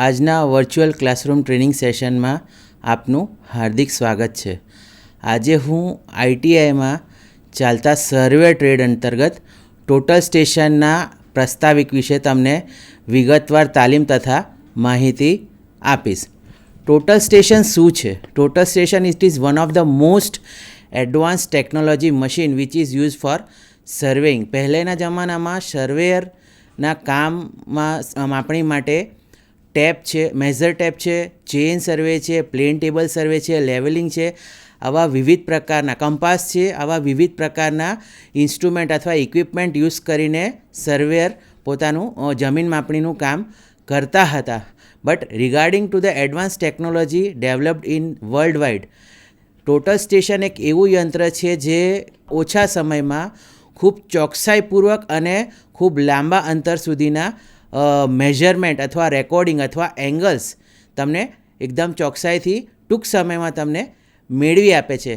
આજના virtual classroom training સેશનમાં આપનું હાર્દિક સ્વાગત છે. આજે હું આઈટીઆઈમાં ચાલતા સર્વે ટ્રેડ અંતર્ગત ટોટલ સ્ટેશનના પ્રસ્તાવિક વિશે તમને વિગતવાર તાલીમ તથા માહિતી આપીશ. ટોટલ સ્ટેશન શું છે? Total station it is one of the most advance technology machine which is use for surveying પહેલેના જમાનામાં સર્વેયરના કામમાં માપણી માટે ટેપ છે મેઝર ટેપ છે ચેન સર્વે છે પ્લેન ટેબલ સર્વે છે લેવલિંગ છે, આવા વિવિધ પ્રકારના કંપાસ છે, આવા વિવિધ પ્રકારના ઇન્સ્ટ્રુમેન્ટ અથવા ઇક્વિપમેન્ટ યુઝ કરીને સર્વેયર પોતાનું જમીન માપણીનું કામ કરતા હતા. But regarding to the advance technology developed in world wide total station એક એવું યંત્ર છે જે ઓછા સમયમાં ખૂબ ચોકસાઈપૂર્વક અને ખૂબ લાંબા અંતર સુધીના મેઝરમેન્ટ અથવા રેકોર્ડિંગ અથવા એંગલ્સ તમને એકદમ ચોકસાઈથી ટૂંક સમયમાં તમને મેળવી આપે છે.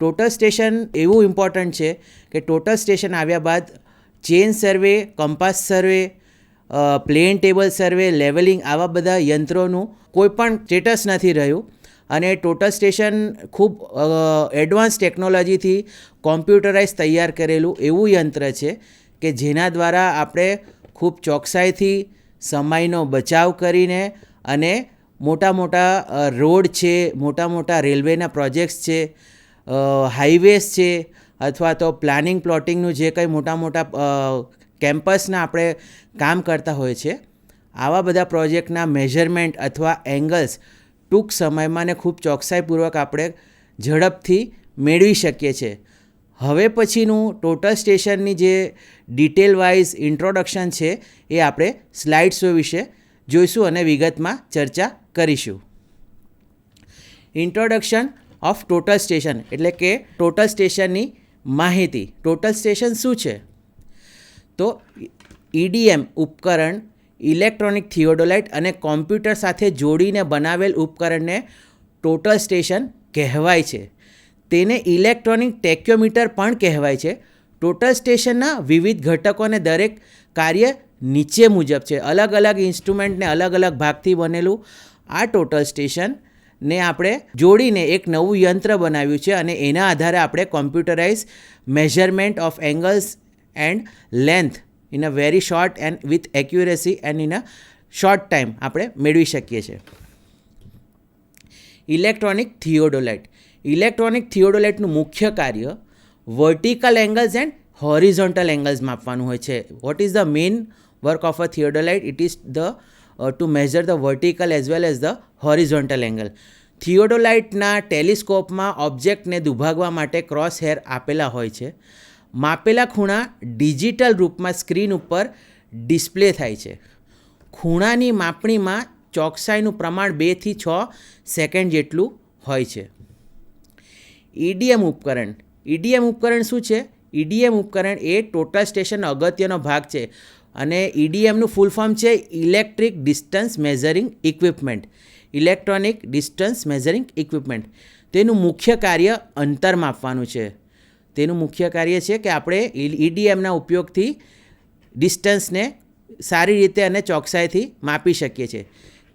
ટોટલ સ્ટેશન એવું ઇમ્પોર્ટન્ટ છે કે ટોટલ સ્ટેશન આવ્યા બાદ chain survey compass survey plane table survey levelling આવા બધા યંત્રોનું કોઈ પણ સ્ટેટસ નથી રહ્યું. અને ટોટલ સ્ટેશન ખૂબ એડવાન્સ ટેકનોલોજીથી કોમ્પ્યુટરાઇઝ તૈયાર કરેલું એવું યંત્ર છે કે જેના દ્વારા આપણે ખૂબ ચોકસાઈથી સમયનો બચાવ કરીને અને મોટા મોટા રોડ છે, મોટા મોટા રેલવેના પ્રોજેક્ટ્સ છે હાઈવેઝ છે, અથવા તો પ્લાનિંગ પ્લોટિંગનું જે કંઈ મોટા મોટા કેમ્પસના આપણે કામ કરતા હોય છે, આવા બધા પ્રોજેક્ટના મેઝરમેન્ટ અથવા એંગલ્સ ટૂંક સમયમાં ને ખૂબ ચોકસાઈપૂર્વક આપણે ઝડપથી મેળવી શકીએ છીએ. હવે પછીનું ટોટલ સ્ટેશનની જે ડિટેલ વાઇઝ ઇન્ટ્રોડક્શન છે, એ આપણે સ્લાઇડ શો વિશે જોઈશું અને વિગતમાં ચર્ચા કરીશું. ઇન્ટ્રોડક્શન ઓફ ટોટલ સ્ટેશન એટલે કે ટોટલ સ્ટેશનની માહિતી. ટોટલ સ્ટેશન શું છે? તો ઈડીએમ ઉપકરણ ઇલેક્ટ્રોનિક થિયોડોલાઇટ અને કોમ્પ્યુટર સાથે જોડીને બનાવેલ ઉપકરણને ટોટલ સ્ટેશન કહેવાય છે. તેને ઇલેક્ટ્રોનિક ટેક્યોમીટર પણ કહેવાય છે. ટોટલ સ્ટેશનના વિવિધ ઘટકોને દરેક કાર્ય નીચે મુજબ છે. અલગ અલગ ઇન્સ્ટ્રુમેન્ટને અલગ અલગ ભાગથી બનેલું આ ટોટલ સ્ટેશન ને આપણે જોડીને એક નવું યંત્ર બનાવ્યું છે અને એના આધારે આપણે computerise measurement of angles and length in a very short and with accuracy and in a short time આપણે મેળવી શકીએ છીએ. Electronic theodolite. ઇલેક્ટ્રોનિક થિયોડોલાઇટનું મુખ્ય કાર્ય vertical angles and horizontal angles માપવાનું હોય છે. What is the main work of a theodolite it is the to measure the vertical as well as the horizontal angle થિયોડોલાઇટના ટેલિસ્કોપમાં ઓબ્જેક્ટને દુભાગવા માટે ક્રોસ હેર આપેલા હોય છે. માપેલા ખૂણા ડિજિટલ રૂપમાં સ્ક્રીન ઉપર ડિસ્પ્લે થાય છે. ખૂણાની માપણીમાં ચોકસાઈનું પ્રમાણ બેથી છ સેકન્ડ જેટલું હોય છે. ઈડીએમ ઉપકરણ. ઈડીએમ ઉપકરણ શું છે? ઈડીએમ ઉપકરણ એ ટોટલ સ્ટેશન અગત્યનો ભાગ છે અને ઈડીએમનું ફૂલ ફોર્મ છે electric distance measuring equipment. Electronic distance measuring equipment. તેનું મુખ્ય કાર્ય અંતર માપવાનું છે. તેનું મુખ્ય કાર્ય છે કે આપણે ઈડીએમના ઉપયોગથી ડિસ્ટન્સને સારી રીતે અને ચોકસાઈથી માપી શકીએ છીએ.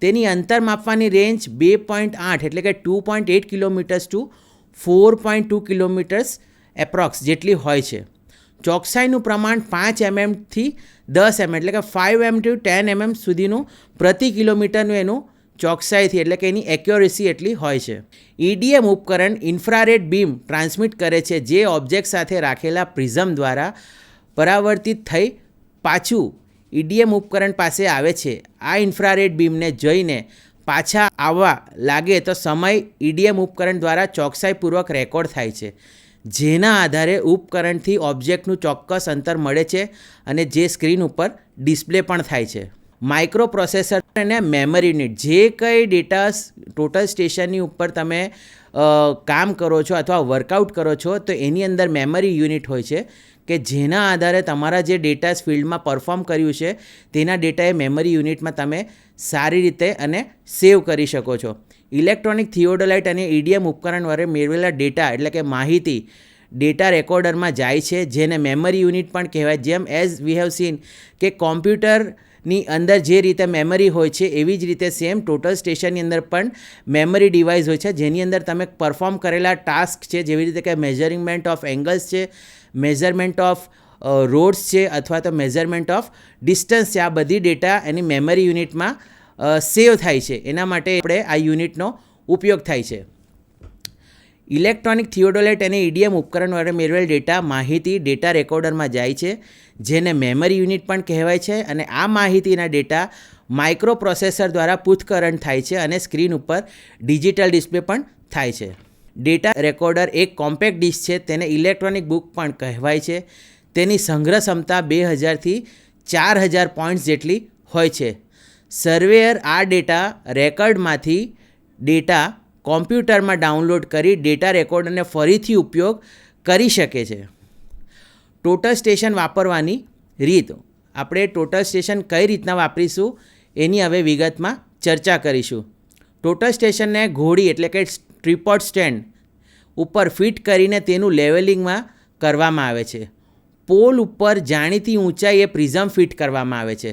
તેની અંતર માપવાની રેન્જ બે પોઈન્ટ આઠ એટલે કે two point eight kilometres to four point two kilometres approx જેટલી હોય છે. ચોકસાઈનું પ્રમાણ પાંચ એમએમથી દસ એમ એટલે કે five M to ten MM સુધીનું પ્રતિ કિલોમીટરનું એનું ચોકસાઈથી, એટલે કે એની એક્યુરેસી એટલી હોય છે. ઈડીએમ ઉપકરણ ઇન્ફ્રારેડ બીમ ટ્રાન્સમિટ કરે છે, જે ઓબ્જેક્ટ સાથે રાખેલા પ્રિઝમ દ્વારા પરાવર્તિત થઈ પાછું ઈડીએમ ઉપકરણ પાસે આવે છે. આ ઇન્ફ્રારેડ બીમને જઈને પાછા આવવા લાગે તો સમય ઈડીએમ ઉપકરણ દ્વારા ચોકસાઈપૂર્વક રેકોર્ડ થાય છે. જેના આધારે ઉપકરણથી ઓબ્જેક્ટનું ચોક્કસ અંતર મળે છે અને જે સ્ક્રીન ઉપર ડિસ્પ્લે પણ થાય છે. માઇક્રો પ્રોસેસર અને મેમરી યુનિટ, જે કંઈ ડેટા ટોટલ સ્ટેશનની ઉપર તમે કામ કરો છો અથવા વર્કઆઉટ કરો છો, તો એની અંદર મેમરી યુનિટ હોય છે કે જેના આધારે તમારા જે ડેટા ફિલ્ડમાં પરફોર્મ કર્યું છે, તેના ડેટા એ મેમરી યુનિટમાં તમે સારી રીતે અને સેવ કરી શકો છો. ઇલેક્ટ્રોનિક થિયોડોલાઇટ અને ઈડીએમ ઉપકરણ વડે મેળવેલા ડેટા એટલે કે માહિતી ડેટા રેકોર્ડરમાં જાય છે, જેને મેમરી યુનિટ પણ કહેવાય. જેમ એઝ વી હેવ સીન કે કોમ્પ્યુટરની અંદર જે રીતે મેમરી હોય છે, એવી જ રીતે સેમ ટોટલ સ્ટેશનની અંદર પણ મેમરી ડિવાઇસ હોય છે. જેની અંદર તમે પરફોર્મ કરેલા ટાસ્ક છે, જેવી રીતે કે મેઝરિંગમેન્ટ ઓફ એંગલ્સ છે, મેઝરમેન્ટ ઓફ રોડ્સ છે અથવા તો મેઝરમેન્ટ ઓફ ડિસ્ટન્સ છે, આ બધી ડેટા એની મેમરી યુનિટમાં સેવ થાય છે. એના માટે આપણે આ યુનિટનો ઉપયોગ થાય છે. ઇલેક્ટ્રોનિક થિયોડોલેટ અને ઈડીએમ ઉપકરણ વડે મેળવેલ ડેટા માહિતી ડેટા રેકોર્ડરમાં જાય છે, જેને મેમરી યુનિટ પણ કહેવાય છે અને આ માહિતીના ડેટા માઇક્રો પ્રોસેસર દ્વારા પૂથકરણ થાય છે અને સ્ક્રીન ઉપર ડિજિટલ ડિસ્પ્લે પણ થાય છે. ડેટા રેકોર્ડર એક કોમ્પેક્ટ ડિસ્ક છે, તેને ઇલેક્ટ્રોનિક બુક પણ કહેવાય છે. તેની સંગ્રહ ક્ષમતા બે હજારથી ચાર હજાર પોઈન્ટ્સ જેટલી હોય છે. સર્વેયર આ ડેટા રેકર્ડમાંથી ડેટા કોમ્પ્યુટરમાં ડાઉનલોડ કરી ડેટા રેકોર્ડને ફરીથી ઉપયોગ કરી શકે છે. ટોટલ સ્ટેશન વાપરવાની રીત. આપણે ટોટલ સ્ટેશન કઈ રીતના વાપરીશું એની હવે વિગતમાં ચર્ચા કરીશું. ટોટલ સ્ટેશનને ઘોડી એટલે કે ટ્રીપોડ સ્ટેન્ડ ઉપર ફિટ કરીને તેનું લેવલિંગમાં કરવામાં આવે છે. પોલ ઉપર જાણીતી ઊંચાઈએ પ્રિઝમ ફિટ કરવામાં આવે છે.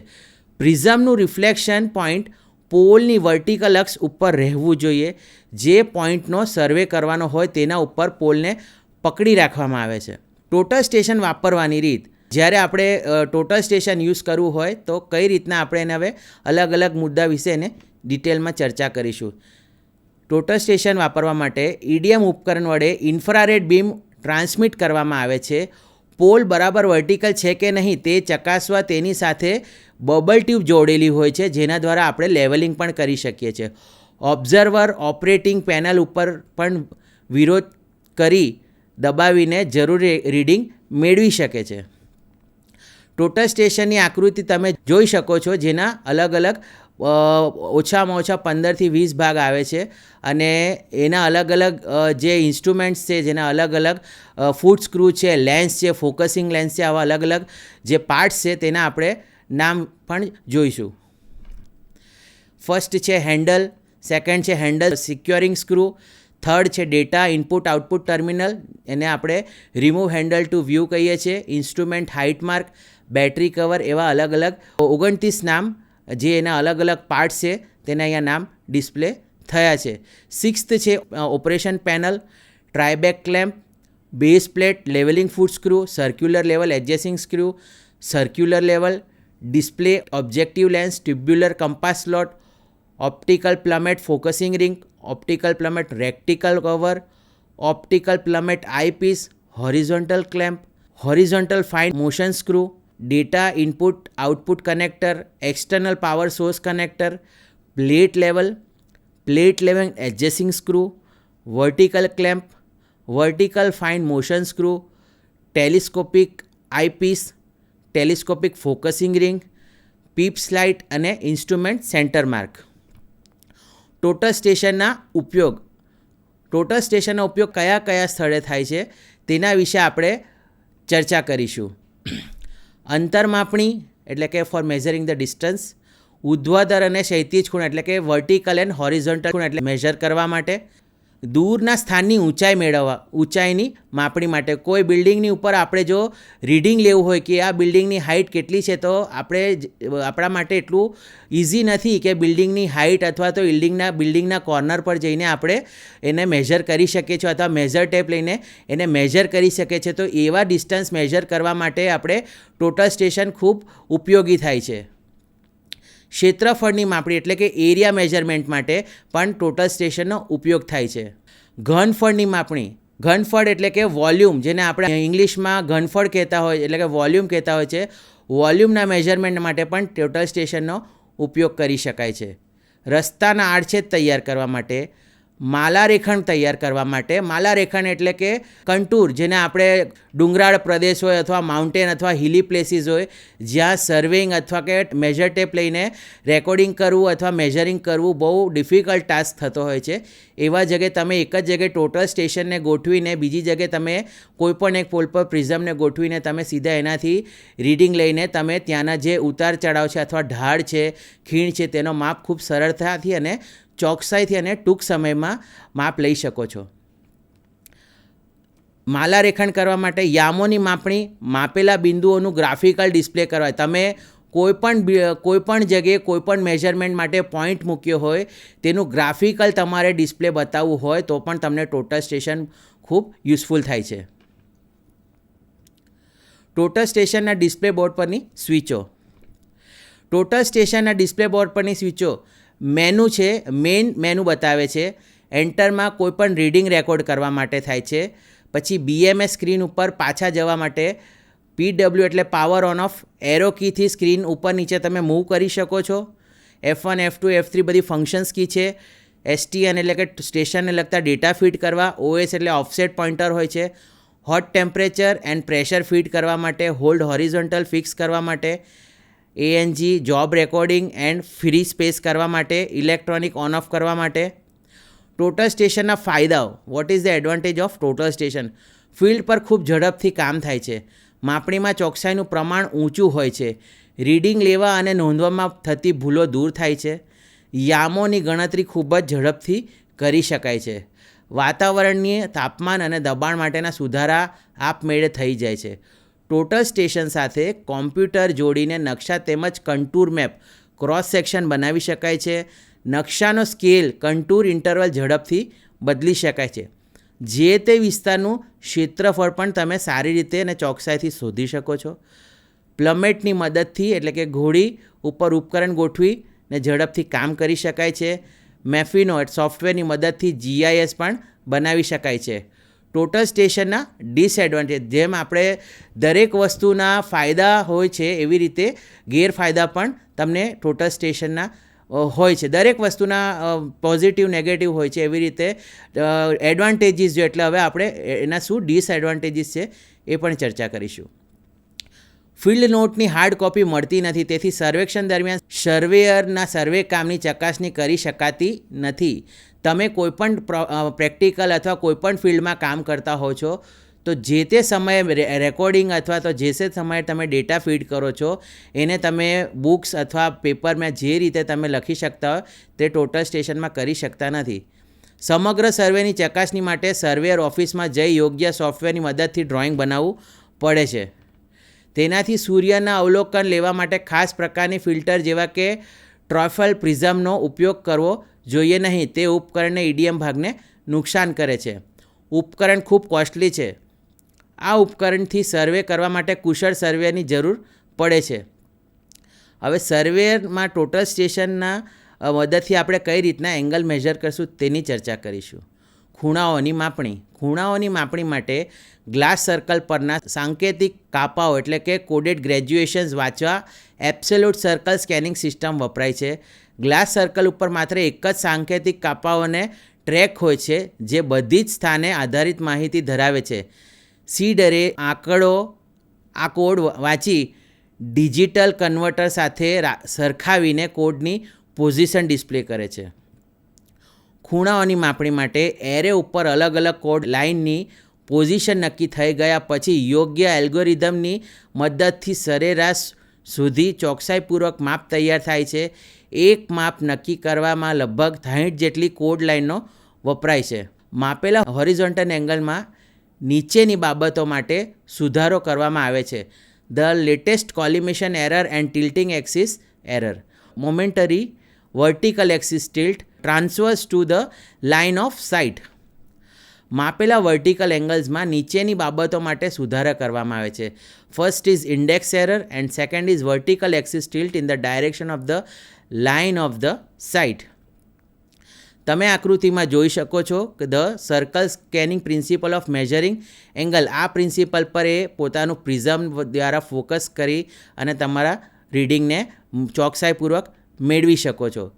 પ્રિઝમનું રિફ્લેક્શન પોઈન્ટ પોલની વર્ટિકલ અક્ષ ઉપર રહેવું જોઈએ. જે પોઈન્ટનો સર્વે કરવાનો હોય તેના ઉપર પોલને પકડી રાખવામાં આવે છે. ટોટલ સ્ટેશન વાપરવાની રીત. જ્યારે આપણે ટોટલ સ્ટેશન યુઝ કરવું હોય તો કઈ રીતના આપણે એને હવે અલગ અલગ મુદ્દા વિશે એને ડિટેલમાં ચર્ચા કરીશું. ટોટલ સ્ટેશન વાપરવા માટે ઈડીએમ ઉપકરણ વડે ઇન્ફ્રારેડ બીમ ટ્રાન્સમિટ કરવામાં આવે છે. પોલ બરાબર વર્ટિકલ છે કે નહીં તે ચકાસવા તેની સાથે બબલ ટ્યુબ જોડેલી હોય છે, જેના દ્વારા આપણે લેવલિંગ પણ કરી શકીએ છીએ. ઓબ્ઝર્વર ઓપરેટિંગ પેનલ ઉપર પણ વિરોધ કરી દબાવીને જરૂરી રીડિંગ મેળવી શકે છે. ટોટલ સ્ટેશનની આકૃતિ તમે જોઈ શકો છો, જેના અલગ અલગ ઓછામાં ઓછા પંદરથી વીસ ભાગ આવે છે. અને એના અલગ અલગ જે ઇન્સ્ટ્રુમેન્ટ્સ છે, જેના અલગ અલગ ફૂટ સ્ક્રૂ છે, લેન્સ છે, ફોકસિંગ લેન્સ છે, આવા અલગ અલગ જે પાર્ટ્સ છે, તેના આપણે નામ પણ જોઈશું. ફર્સ્ટ છે હેન્ડલ, સેકન્ડ છે હેન્ડલ સિક્યોરિંગ સ્ક્રૂ, થર્ડ છે ડેટા ઇનપુટ આઉટપુટ ટર્મિનલ, એને આપણે રિમૂવ હેન્ડલ ટુ વ્યૂ કહીએ છીએ, instrument height mark, battery cover, એવા અલગ અલગ, ઓગણત્રીસ નામ જે એના અલગ અલગ પાર્ટ્સ છે, તેના અહીંયા નામ ડિસ્પ્લે થયા છે. સિક્સ્થ છે operation panel tribrach clamp base plate levelling foot screw circular level adjusting screw circular level display objective lens tubular compass slot optical plummet focusing ring optical plummet reticle cover optical plummet eyepiece horizontal clamp horizontal fine motion screw data input output connector external power source connector plate level plate level adjusting screw vertical clamp vertical fine motion screw telescopic eyepiece telescopic focusing ring peeps light અને instrument centre mark total સ્ટેશનના ઉપયોગ. Total સ્ટેશનનો ઉપયોગ કયા કયા સ્થળે થાય છે તેના વિશે આપણે ચર્ચા કરીશું. અંતર માપણી એટલે કે ફોર મેઝરિંગ ધ ડિસ્ટન્સ ઉધ્વાધર અને ક્ષૈતિજ ખૂણ, એટલે કે વર્ટિકલ એન્ડ હોરિઝોન્ટલ ખૂણ, એટલે મેઝર કરવા માટે. દૂરના સ્થાનની ઊંચાઈ મેળવવા, ઊંચાઈની માપણી માટે. કોઈ બિલ્ડિંગની ઉપર આપણે જો રીડિંગ લેવું હોય કે આ બિલ્ડિંગની હાઇટ કેટલી છે, તો આપણે આપણા માટે એટલું ઇઝી નથી કે બિલ્ડિંગની હાઇટ અથવા તો બિલ્ડિંગના બિલ્ડિંગના કોર્નર પર જઈને આપણે એને મેઝર કરી શકીએ છીએ અથવા મેઝર ટેપ લઈને એને મેઝર કરી શકીએ છીએ. તો એવા ડિસ્ટન્સ મેઝર કરવા માટે આપણે ટોટલ સ્ટેશન ખૂબ ઉપયોગી થાય છે. ક્ષેત્રફળની માપણી એટલે કે એરિયા મેજરમેન્ટ માટે પણ ટોટલ સ્ટેશનનો ઉપયોગ થાય છે. ઘનફળની માપણી. ઘનફળ એટલે કે વોલ્યુમ, જેને આપણે ઇંગ્લિશમાં ઘનફળ કહેતા હોય, એટલે કે વોલ્યુમ કહેતા હોય છે, વોલ્યુમના મેઝરમેન્ટ માટે પણ ટોટલ સ્ટેશનનો ઉપયોગ કરી શકાય છે. રસ્તાના આડછેદ તૈયાર કરવા માટે માલારેખણ તૈયાર કરવા માટે. માલારેખણ એટલે કે કંટુર, જેને આપણે ડુંગરાળ પ્રદેશ હોય અથવા માઉન્ટેન અથવા હિલી પ્લેસીસ હોય, જ્યાં સર્વિંગ અથવા કે મેજર ટેપ લઈને રેકોર્ડિંગ કરવું અથવા મેજરિંગ કરવું બહુ ડિફિકલ્ટ ટાસ્ક થતો હોય છે. એવા જગ્યાએ તમે એક જ જગ્યાએ ટોટલ સ્ટેશનને ગોઠવીને, બીજી જગ્યાએ તમે કોઈપણ એક પોલ પર પ્રિઝમને ગોઠવીને તમે સીધા એનાથી રીડિંગ લઈને તમે ત્યાંના જે ઉતાર ચઢાવ છે અથવા ઢાળ છે, ખીણ છે, તેનો માપ ખૂબ સરળતાથી અને ચોકસાઈથી અને ટૂંક સમયમાં માપ લઈ શકો છો. માલારેખણ કરવા માટે યામોની માપણી માપેલા બિંદુઓનું ગ્રાફિકલ ડિસ્પ્લે કરવા તમે કોઈ પણ બી- જગ્યાએ કોઈપણ મેજરમેન્ટ માટે પોઈન્ટ મૂક્યો હોય, તેનું ગ્રાફિકલ તમારે ડિસ્પ્લે બતાવવું હોય, તો પણ તમને ટોટલ સ્ટેશન ખૂબ યુઝફુલ થાય છે. ટોટલ સ્ટેશનના ડિસ્પ્લે બોર્ડ પરની સ્વિચો. ટોટલ સ્ટેશનના ડિસ્પ્લે બોર્ડ પરની સ્વિચો મેનુ છે મેઇન મેનુ બતાવે છે, એન્ટરમાં કોઈપણ રીડિંગ રેકોર્ડ કરવા માટે થાય છે, પછી બીએમએસ સ્ક્રીન ઉપર પાછા જવા માટે પીડબ્લ્યુ એટલે પાવર ઓન ઓફ એરો કીથી સ્ક્રીન ઉપર નીચે તમે મૂવ કરી શકો છો. F one F two F three બધી ફંક્શન્સ કી છે. એસટીએન એટલે કે સ્ટેશનને લગતા ડેટા ફીડ કરવા ઓએસ એટલે ઓફસેટ પોઇન્ટર હોય છે. Hot temperature and pressure feed કરવા માટે હોલ્ડ હોરિઝોન્ટલ ફિક્સ કરવા માટે ANG job recording and free space કરવા માટે ઇલેક્ટ્રોનિક ઓન ઓફ કરવા માટે. ટોટલ સ્ટેશનના ફાયદાઓ. What is the advantage of total station field પર ખૂબ ઝડપથી કામ થાય છે. માપણીમાં ચોકસાઈનું પ્રમાણ ઊંચું હોય છે. રીડિંગ લેવા અને નોંધવામાં થતી ભૂલો દૂર થાય છે. યામોની ગણતરી ખૂબ જ ઝડપથી કરી શકાય છે. વાતાવરણીય તાપમાન અને દબાણ માટેના સુધારા આપમેળે થઈ જાય છે. ટોટલ સ્ટેશન સાથે કોમ્પ્યુટર જોડીને નકશા તેમજ કંટૂર મેપ ક્રોસ સેક્શન બનાવી શકાય છે. નકશાનો સ્કેલ કંટૂર ઇન્ટરવલ ઝડપથી બદલી શકાય છે. જે તે વિસ્તારનું ક્ષેત્રફળ પણ તમે સારી રીતે અને ચોકસાઈથી શોધી શકો છો. પ્લમેટની મદદથી એટલે કે ઘોડી ઉપર ઉપકરણ ગોઠવી ને ઝડપથી કામ કરી શકાય છે. મેફિનો સોફ્ટવેરની મદદથી જીઆઈએસ પણ બનાવી શકાય છે. ટોટલ સ્ટેશનના ડિસએડવાન્ટેજ, જેમ આપણે દરેક વસ્તુના ફાયદા હોય છે એવી રીતે ગેરફાયદા પણ તમને ટોટલ સ્ટેશનના હોય છે. દરેક વસ્તુના પોઝિટિવ, નેગેટિવ હોય છે એવી રીતે એડવાન્ટેજીસ જો એટલે હવે આપણે એના શું ડિસએડવાન્ટેજીસ છે એ પણ ચર્ચા કરીશું. ફિલ્ડ નોટની હાર્ડ કોપી મળતી નથી, તેથી સર્વેક્ષણ દરમિયાન સર્વેયરના સર્વે કામની ચકાસણી કરી શકાતી નથી. તમે કોઈપણ પ્રેક્ટિકલ અથવા કોઈપણ ફિલ્ડમાં કામ કરતા હો છો, તો જે તે સમયે રેકોર્ડિંગ અથવા તો જે તે સમયે તમે ડેટા ફીડ કરો છો, એને તમે બુક્સ અથવા પેપરમાં જે રીતે તમે લખી શકતા હોય, તે ટોટલ સ્ટેશનમાં કરી શકતા નથી. સમગ્ર સર્વેની ચકાસણી માટે સર્વેયર ઓફિસમાં જઈ યોગ્ય સોફ્ટવેરની મદદથી ડ્રોઈંગ બનાવવું પડે છે. તેનાથી સૂર્યના અવલોકન લેવા માટે ખાસ પ્રકારની ફિલ્ટર જેવા કે ટ્રોફલ પ્રિઝમનો ઉપયોગ કરવો જોઈએ નહીં, તે ઉપકરણને ઈડીએમ ભાગને નુકસાન કરે છે. ઉપકરણ ખૂબ કોસ્ટલી છે. આ ઉપકરણથી સર્વે કરવા માટે કુશળ સર્વેની જરૂર પડે છે. હવે સર્વેમાં ટોટલ સ્ટેશનના મદદથી આપણે કઈ રીતના એંગલ મેઝર કરશું તેની ચર્ચા કરીશું. ખૂણાઓની માપણી. ખૂણાઓની માપણી માટે ગ્લાસ સર્કલ પરના સાંકેતિક કાપાઓ એટલે કે કોડેડ ગ્રેજ્યુએશન્સ વાંચવા એબ્સોલ્યુટ સર્કલ સ્કેનિંગ સિસ્ટમ વપરાય છે. ગ્લાસ સર્કલ ઉપર માત્ર એક જ સાંકેતિક કાપાઓને ટ્રેક હોય છે, જે બધી જ સ્થાને આધારિત માહિતી ધરાવે છે. સીડરે આંકડો, આ કોડ વાંચી ડિજિટલ કન્વર્ટર સાથે સરખાવીને કોડની પોઝિશન ડિસ્પ્લે કરે છે. ખૂણાઓની માપણી માટે એરે ઉપર અલગ અલગ કોડ લાઇનની પોઝિશન નક્કી થઈ ગયા પછી યોગ્ય એલ્ગોરિધમની મદદથી સરેરાશ સુધી ચોકસાઈપૂર્વક માપ તૈયાર થાય છે. એક માપ નક્કી કરવામાં લગભગ સાહીઠ જેટલી કોડ લાઇનનો વપરાય છે. માપેલા હોરિઝોન્ટલ એંગલમાં નીચેની બાબતો માટે સુધારો કરવામાં આવે છે. The latest collimation error and tilting axis error. Momentary vertical axis tilt transverse to the line of sight માપેલા વર્ટિકલ એંગલ્સમાં નીચેની બાબતો માટે સુધારા કરવામાં આવે છે. First is index error and second is vertical axis tilt in the direction of the line of the sight તમે આકૃતિમાં જોઈ શકો છો કે the circle scanning principle of measuring angle આ પ્રિન્સિપલ પર એ પોતાનું પ્રિઝમ દ્વારા ફોકસ કરી અને તમારા રીડિંગને ચોકસાઈપૂર્વક મેળવી શકો છો.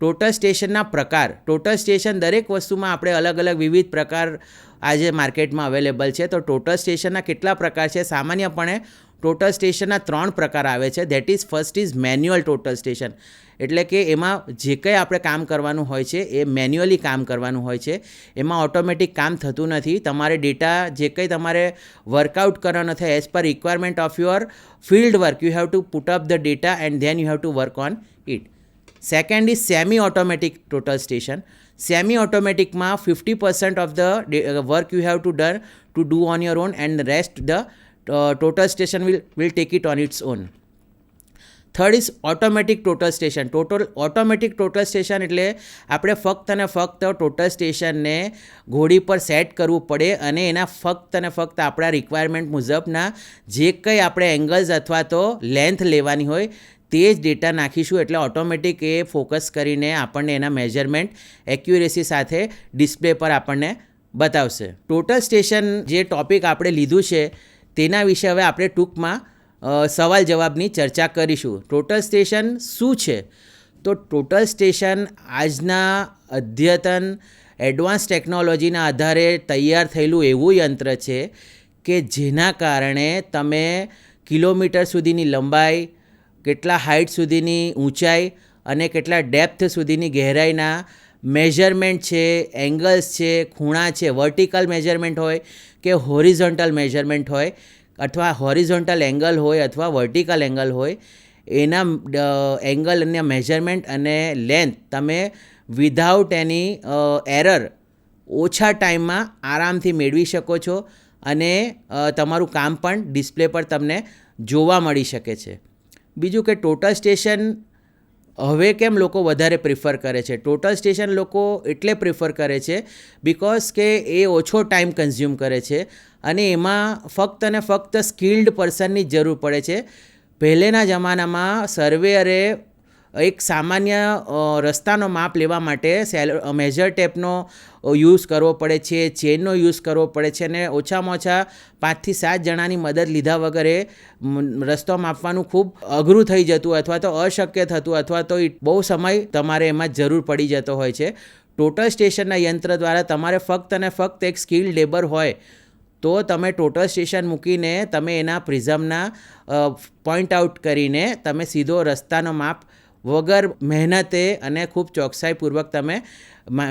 ટોટલ સ્ટેશનના પ્રકાર. ટોટલ સ્ટેશન દરેક વસ્તુમાં આપણે અલગ અલગ વિવિધ પ્રકાર આજે માર્કેટમાં અવેલેબલ છે. તો ટોટલ સ્ટેશનના કેટલા પ્રકાર છે? સામાન્યપણે ટોટલ સ્ટેશનના ત્રણ પ્રકાર આવે છે. That is first is manual total station. એટલે કે એમાં જે કંઈ આપણે કામ કરવાનું હોય છે, એ મેન્યુઅલી કામ કરવાનું હોય છે. એમાં ઓટોમેટિક કામ થતું નથી. તમારે ડેટા જે કંઈ તમારે વર્કઆઉટ કરવાનો થાય as per requirement of your field work you have to put up the data and then you have to work on it second is semi automatic total station semi ઓટોમેટિકમાં fifty percent of the work you have to done to do on your own and rest the total station will will take it on its own third is automatic total station total automatic total station એટલે આપણે ફક્ત અને ફક્ત total સ્ટેશનને ઘોડી પર set કરવું પડે અને એના ફક્ત અને ફક્ત આપણા રિક્વાયરમેન્ટ મુજબના જે કંઈ આપણે એંગલ્સ અથવા તો લેન્થ લેવાની હોય તે જ ડેટા નાખીશું એટલે ઓટોમેટિક એ ફોકસ કરીને આપણને એના મેજરમેન્ટ એક્યુરેસી સાથે ડિસ્પ્લે પર આપણને બતાવશે. ટોટલ સ્ટેશન જે ટોપિક આપણે લીધું છે, તેના વિશે હવે આપણે ટૂંકમાં સવાલ જવાબની ચર્ચા કરીશું. ટોટલ સ્ટેશન શું છે? તો ટોટલ સ્ટેશન આજના અદ્યતન એડવાન્સ ટેકનોલોજીના આધારે તૈયાર થયેલું એવું યંત્ર છે કે જેના કારણે તમે કિલોમીટર સુધીની લંબાઈ કેટલા હાઇટ સુધીની ઊંચાઈ અને કેટલા ડેપ્થ સુધીની ગહેરાઈના મેજરમેન્ટ છે એંગલ્સ છે, ખૂણા છે વર્ટિકલ મેજરમેન્ટ હોય કે હોરિઝોન્ટલ મેજરમેન્ટ હોય અથવા હોરિઝોન્ટલ એંગલ હોય અથવા વર્ટિકલ એંગલ હોય, એના એંગલ અને મેજરમેન્ટ અને લેન્થ તમે વિધાઉટ એની એરર ઓછા ટાઈમમાં આરામથી મેળવી શકો છો અને તમારું કામ પણ ડિસ્પ્લે પર તમને જોવા મળી શકે છે. બીજું કે ટોટલ સ્ટેશન હવે કેમ લોકો વધારે પ્રિફર કરે છે? ટોટલ સ્ટેશન લોકો એટલે પ્રિફર કરે છે બિકોઝ કે એ ઓછો ટાઈમ કન્ઝ્યુમ કરે છે અને એમાં ફક્ત અને ફક્ત સ્કિલ્ડ પર્સનની જરૂર પડે છે. પહેલેના જમાનામાં સર્વેયરે એક સામાન્ય રસ્તાનો માપ લેવા માટે સેલ મેજર ટેપનો યુઝ કરવો પડે છે ચેનનો યુઝ કરવો પડે છે અને ઓછામાં ઓછા પાંચથી સાત જણાની મદદ લીધા વગર એ રસ્તો માપવાનું ખૂબ અઘરું થઈ જતું અથવા તો અશક્ય થતું અથવા તો બહુ સમય તમારે એમાં જરૂર પડી જતો હોય છે. ટોટલ સ્ટેશનના યંત્ર દ્વારા તમારે ફક્ત અને ફક્ત એક સ્કિલ લેબર હોય તો તમે ટોટલ સ્ટેશન મૂકીને તમે એના પ્રિઝમના પોઈન્ટ આઉટ કરીને તમે સીધો રસ્તાનો માપ વગર મહેનતે અને ખૂબ ચોકસાઈપૂર્વક તમે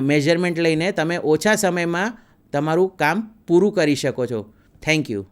મેજરમેન્ટ લઈને તમે ઓછા સમયમાં તમારું કામ પૂરું કરી શકો છો. Thank you